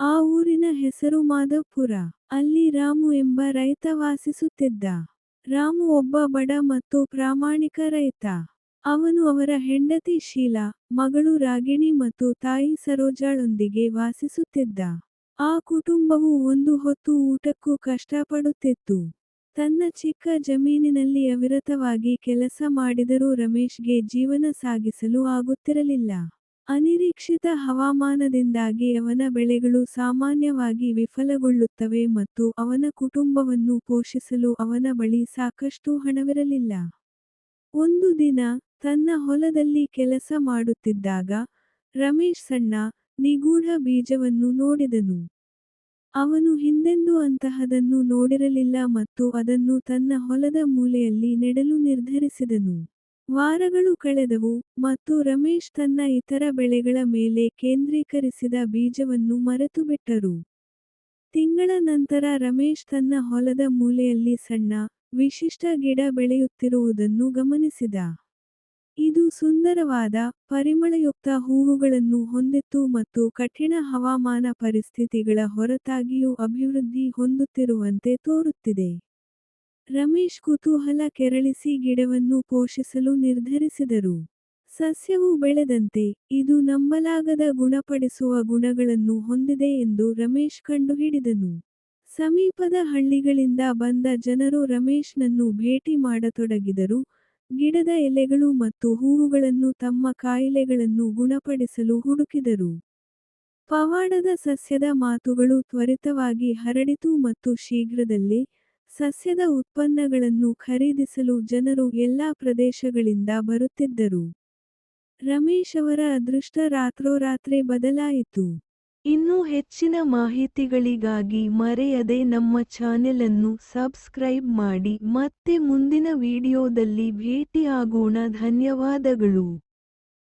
ಆ ಊರಿನ ಹೆಸರು ಮಾಧವ್ಪುರ. ಅಲ್ಲಿ ರಾಮು ಎಂಬ ರೈತ ವಾಸಿಸುತ್ತಿದ್ದ. ರಾಮು ಒಬ್ಬ ಬಡ ಮತ್ತು ಪ್ರಾಮಾಣಿಕ ರೈತ. ಅವನು ಅವರ ಹೆಂಡತಿ ಶೀಲಾ, ಮಗಳು ರಾಗಿಣಿ ಮತ್ತು ತಾಯಿ ಸರೋಜಾಳೊಂದಿಗೆ ವಾಸಿಸುತ್ತಿದ್ದ. ಆ ಕುಟುಂಬವು ಒಂದು ಹೊತ್ತು ಊಟಕ್ಕೂ ಕಷ್ಟಪಡುತ್ತಿತ್ತು. ತನ್ನ ಚಿಕ್ಕ ಜಮೀನಿನಲ್ಲಿ ಅವಿರತವಾಗಿ ಕೆಲಸ ಮಾಡಿದರೂ ರಮೇಶ್ಗೆ ಜೀವನ ಸಾಗಿಸಲು ಆಗುತ್ತಿರಲಿಲ್ಲ. ಅನಿರೀಕ್ಷಿತ ಹವಾಮಾನದಿಂದಾಗಿ ಅವನ ಬೆಳೆಗಳು ಸಾಮಾನ್ಯವಾಗಿ ವಿಫಲಗೊಳ್ಳುತ್ತವೆ ಮತ್ತು ಅವನ ಕುಟುಂಬವನ್ನು ಪೋಷಿಸಲು ಅವನ ಬಳಿ ಸಾಕಷ್ಟು ಹಣವಿರಲಿಲ್ಲ. ಒಂದು ದಿನ, ತನ್ನ ಹೊಲದಲ್ಲಿ ಕೆಲಸ ಮಾಡುತ್ತಿದ್ದಾಗ, ರಮೇಶ್ ಸಣ್ಣ, ನಿಗೂಢ ಬೀಜವನ್ನು ನೋಡಿದನು. ಅವನು ಹಿಂದೆಂದೂ ಅಂತಹದನ್ನು ನೋಡಿರಲಿಲ್ಲ ಮತ್ತು ಅದನ್ನು ತನ್ನ ಹೊಲದ ಮೂಲೆಯಲ್ಲಿ ನೆಡಲು ನಿರ್ಧರಿಸಿದನು. ವಾರಗಳು ಕಳೆದವು, ಮತ್ತು ರಮೇಶ್ ತನ್ನ ಇತರ ಬೆಳೆಗಳ ಮೇಲೆ ಕೇಂದ್ರೀಕರಿಸಿದ ಬೀಜವನ್ನು ಮರೆತುಬಿಟ್ಟರು. ತಿಂಗಳ ನಂತರ ರಮೇಶ್ ತನ್ನ ಹೊಲದ ಮೂಲೆಯಲ್ಲಿ ಸಣ್ಣ, ವಿಶಿಷ್ಟ ಗಿಡ ಬೆಳೆಯುತ್ತಿರುವುದನ್ನು ಗಮನಿಸಿದ. ಇದು ಸುಂದರವಾದ, ಪರಿಮಳಯುಕ್ತ ಹೂವುಗಳನ್ನು ಹೊಂದಿತ್ತು ಮತ್ತು ಕಠಿಣ ಹವಾಮಾನ ಪರಿಸ್ಥಿತಿಗಳ ಹೊರತಾಗಿಯೂ ಅಭಿವೃದ್ಧಿ ಹೊಂದುತ್ತಿರುವಂತೆ ತೋರುತ್ತಿದೆ. ರಮೇಶ್ ಕುತೂಹಲ ಕೆರಳಿಸಿ ಗಿಡವನ್ನು ಪೋಷಿಸಲು ನಿರ್ಧರಿಸಿದರು. ಸಸ್ಯವು ಬೆಳೆದಂತೆ, ಇದು ನಂಬಲಾಗದ ಗುಣಪಡಿಸುವ ಗುಣಗಳನ್ನು ಹೊಂದಿದೆ ಎಂದು ರಮೇಶ್ ಕಂಡುಹಿಡಿದನು. ಸಮೀಪದ ಹಳ್ಳಿಗಳಿಂದ ಬಂದ ಜನರು ರಮೇಶ್ನನ್ನು ಭೇಟಿ ಮಾಡತೊಡಗಿದರು, ಗಿಡದ ಎಲೆಗಳು ಮತ್ತು ಹೂವುಗಳನ್ನು ತಮ್ಮ ಕಾಯಿಲೆಗಳನ್ನು ಗುಣಪಡಿಸಲು ಹುಡುಕಿದರು. ಪವಾಡದ ಸಸ್ಯದ ಮಾತುಗಳು ತ್ವರಿತವಾಗಿ ಹರಡಿತು ಮತ್ತು ಶೀಘ್ರದಲ್ಲೇ, ಸಸ್ಯದ ಉತ್ಪನ್ನಗಳನ್ನು ಖರೀದಿಸಲು ಜನರು ಎಲ್ಲಾ ಪ್ರದೇಶಗಳಿಂದ ಬರುತ್ತಿದ್ದರು. ರಮೇಶ್ ಅವರ ಅದೃಷ್ಟ ರಾತ್ರೋರಾತ್ರಿ ಬದಲಾಯಿತು. ಇನ್ನೂ ಹೆಚ್ಚಿನ ಮಾಹಿತಿಗಳಿಗಾಗಿ ಮರೆಯದೆ ನಮ್ಮ ಚಾನೆಲ್ ಅನ್ನು ಸಬ್ಸ್ಕ್ರೈಬ್ ಮಾಡಿ ಮತ್ತೆ ಮುಂದಿನ ವಿಡಿಯೋದಲ್ಲಿ ಭೇಟಿಯಾಗೋಣ ಧನ್ಯವಾದಗಳು.